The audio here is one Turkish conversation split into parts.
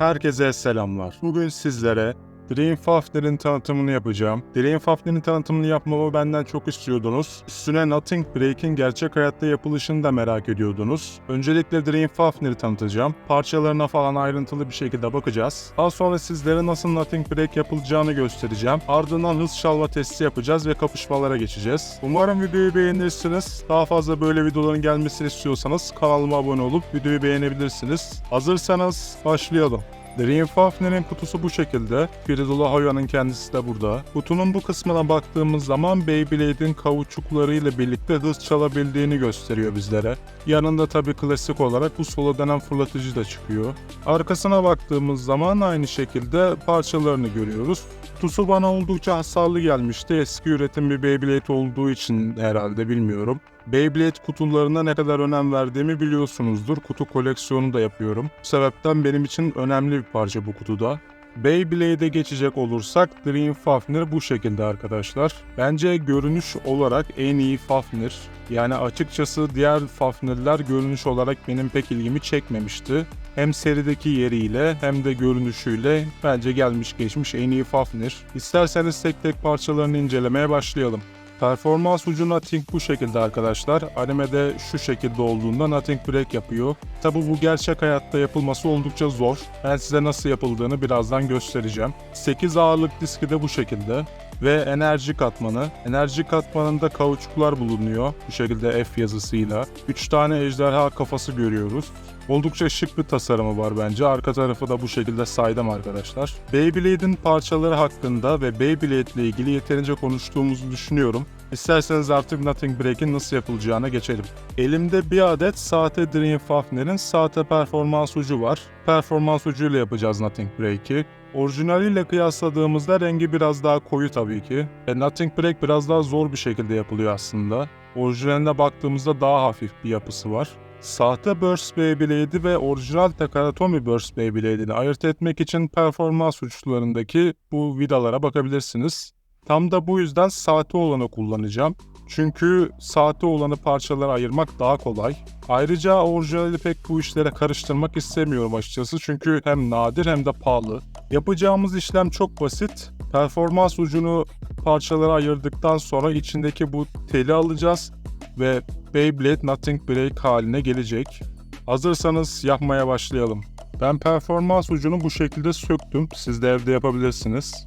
Herkese selamlar. Bugün sizlere Dream Fafner'in tanıtımını yapacağım. Dream Fafner'in tanıtımını yapmamı benden çok istiyordunuz. Üstüne Nothing Break'in gerçek hayatta yapılışını da merak ediyordunuz. Öncelikle Dream Fafner'i tanıtacağım. Parçalarına falan ayrıntılı bir şekilde bakacağız. Daha sonra sizlere nasıl Nothing Break yapılacağını göstereceğim. Ardından hız çalma testi yapacağız ve kapışmalara geçeceğiz. Umarım videoyu beğenirsiniz. Daha fazla böyle videoların gelmesini istiyorsanız kanalıma abone olup videoyu beğenebilirsiniz. Hazırsanız başlayalım. Dream Fafner'in kutusu bu şekilde. Firidula Hoya'nın kendisi de burada. Kutunun bu kısmına baktığımız zaman Beyblade'in kauçuklarıyla birlikte hız çalabildiğini gösteriyor bizlere. Yanında tabi klasik olarak bu solo denen fırlatıcı da çıkıyor. Arkasına baktığımız zaman aynı şekilde parçalarını görüyoruz. Kutusu bana oldukça hasarlı gelmişti. Eski üretim bir Beyblade olduğu için herhalde bilmiyorum. Beyblade kutularına ne kadar önem verdiğimi biliyorsunuzdur. Kutu koleksiyonu da yapıyorum. Bu sebepten benim için önemli bir parça bu kutuda. Beyblade'e geçecek olursak Dream Fafnir bu şekilde arkadaşlar. Bence görünüş olarak en iyi Fafnir. Yani açıkçası diğer Fafnir'ler görünüş olarak benim pek ilgimi çekmemişti. Hem serideki yeriyle hem de görünüşüyle bence gelmiş geçmiş en iyi Fafnir. İsterseniz tek tek parçalarını incelemeye başlayalım. Performans ucu Nothing bu şekilde arkadaşlar. Animede şu şekilde olduğunda Nothing Break yapıyor. Tabi bu gerçek hayatta yapılması oldukça zor. Ben size nasıl yapıldığını birazdan göstereceğim. 8 ağırlık diski de bu şekilde. Ve enerji katmanı. Enerji katmanında kauçuklar bulunuyor. Bu şekilde F yazısıyla. 3 tane ejderha kafası görüyoruz. Oldukça şık bir tasarımı var bence. Arka tarafı da bu şekilde saydım arkadaşlar. Beyblade'in parçaları hakkında ve Beyblade ile ilgili yeterince konuştuğumuzu düşünüyorum. İsterseniz artık Nothing Break'in nasıl yapılacağına geçelim. Elimde bir adet sahte Dream Fafner'in sahte performans ucu var. Performans ucuyla yapacağız Nothing Break'i. Orijinaliyle kıyasladığımızda rengi biraz daha koyu tabii ki. E, Nothing Break biraz daha zor bir şekilde yapılıyor aslında. Orijinaline baktığımızda daha hafif bir yapısı var. Sahte Burst Beyblade'i ve orijinal Takaratomi Burst Beyblade'ini ayırt etmek için performans uçlarındaki bu vidalara bakabilirsiniz. Tam da bu yüzden sahte olanı kullanacağım. Çünkü sahte olanı parçalara ayırmak daha kolay. Ayrıca orijinali pek bu işlere karıştırmak istemiyorum açıkçası çünkü hem nadir hem de pahalı. Yapacağımız işlem çok basit. Performans ucunu parçalara ayırdıktan sonra içindeki bu teli alacağız ve Beyblade Nothing Break haline gelecek. Hazırsanız yapmaya başlayalım. Ben performans ucunu bu şekilde söktüm. Siz de evde yapabilirsiniz.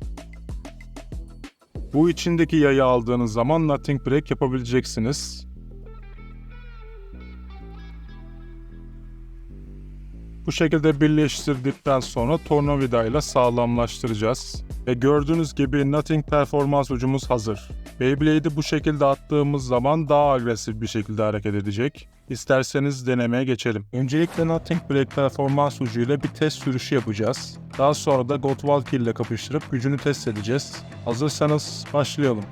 Bu içindeki yayı aldığınız zaman Nothing Break yapabileceksiniz. Bu şekilde birleştirdikten sonra tornavida ile sağlamlaştıracağız. Ve gördüğünüz gibi Nothing performans ucumuz hazır. Beyblade'i bu şekilde attığımız zaman daha agresif bir şekilde hareket edecek. İsterseniz denemeye geçelim. Öncelikle Nothing Break performans ucuyla bir test sürüşü yapacağız. Daha sonra da Gottwalker ile kapıştırıp gücünü test edeceğiz. Hazırsanız başlayalım.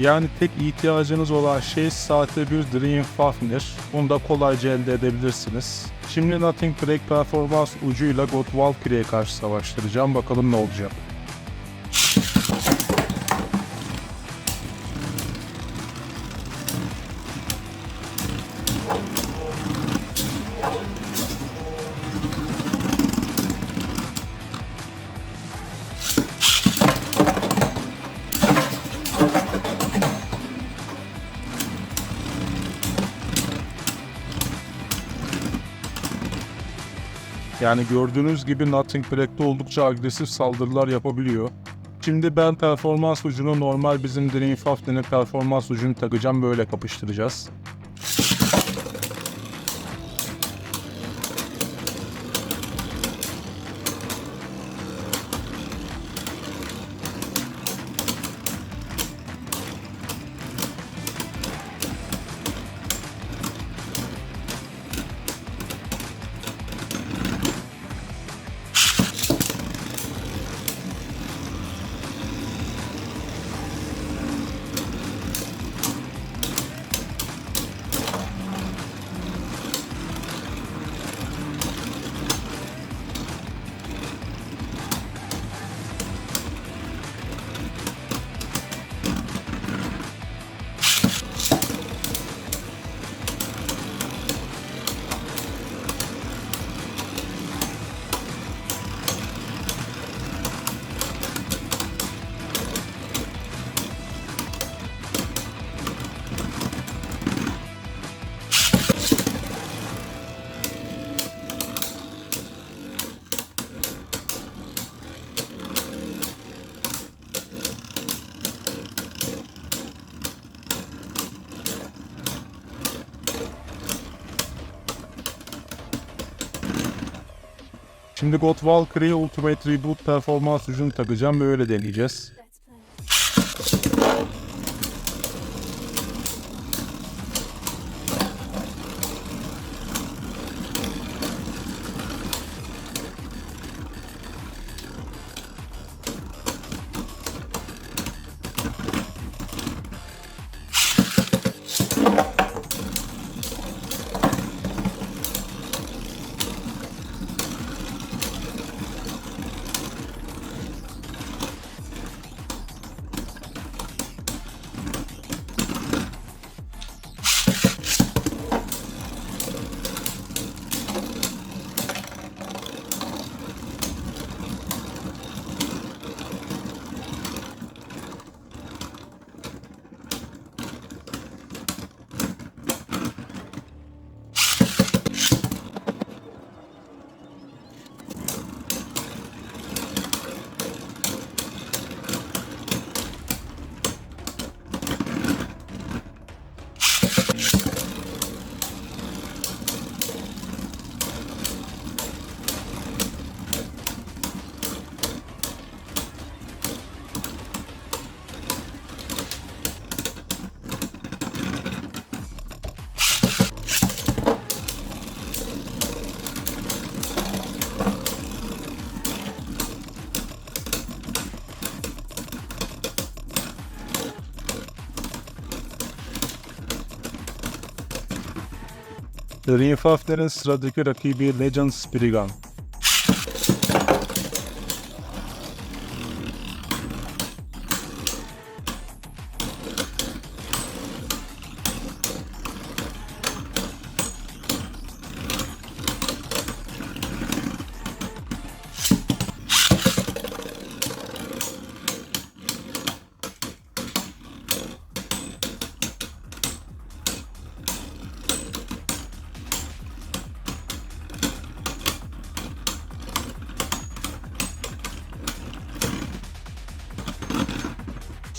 Yani tek ihtiyacınız olan şey saatte bir Dream Fafnir. Bunu da kolayca elde edebilirsiniz. Şimdi Nothing Break performans ucuyla God Valkyrie'ye karşı savaştıracağım. Bakalım ne olacak. Yani gördüğünüz gibi Nothing Break'te oldukça agresif saldırılar yapabiliyor. Şimdi ben performans ucunu normal bizim Dream Fafner'in performans ucunu takacağım böyle kapıştıracağız. Şimdi God Valkyrie Ultimate Reboot performans gücünü takacağım ve öyle deneyeceğiz. Rinfafner'in sıradaki rakibi Legend Spriggan.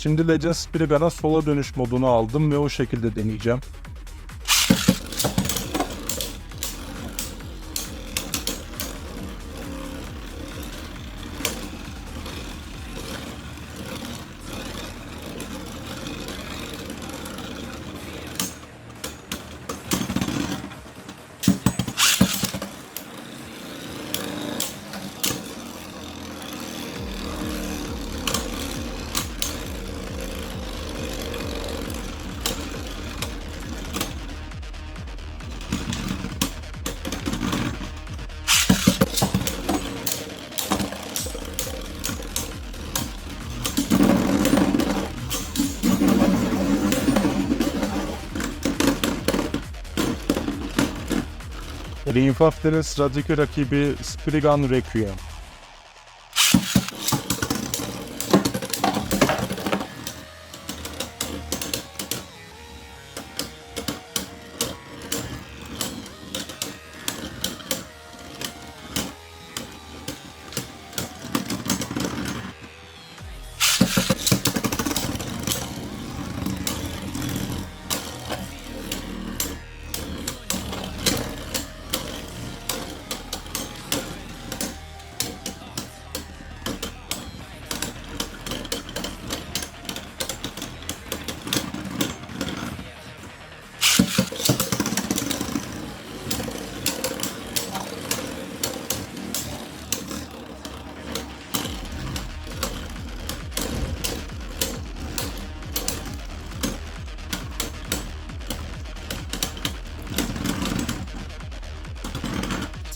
Şimdi Legend Spriggan'a sola dönüş modunu aldım ve o şekilde deneyeceğim. Rinfafner'in sıradaki rakibi Spriggan Requiem.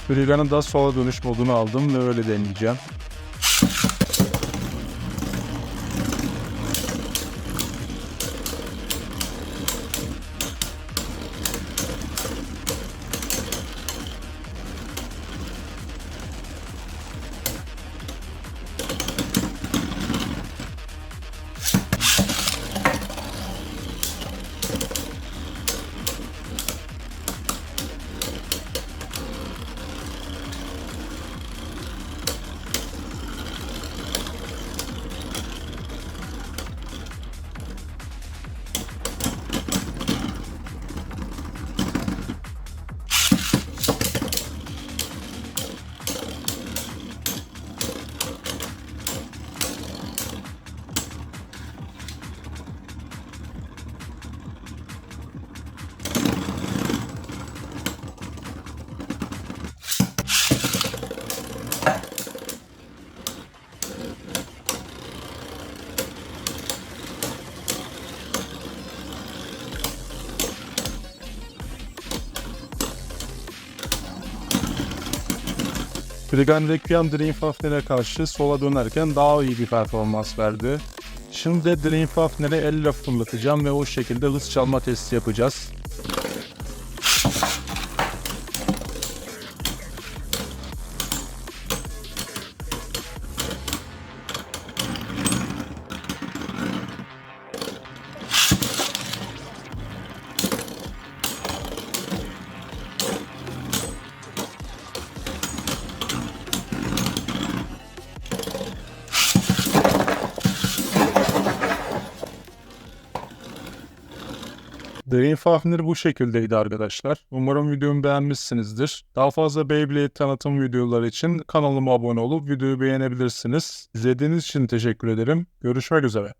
Spriggan'ın da sola dönüş modunu aldım ve öyle deneyeceğim. Brigand Requiem Dream Fafner'e karşı sola dönerken daha iyi bir performans verdi. Şimdi de Dream Fafner'e elle fırlatacağım ve o şekilde hız çalma testi yapacağız. Dream Fafner bu şekildeydi arkadaşlar. Umarım videomu beğenmişsinizdir. Daha fazla Beyblade tanıtım videoları için kanalıma abone olup videoyu beğenebilirsiniz. İzlediğiniz için teşekkür ederim. Görüşmek üzere.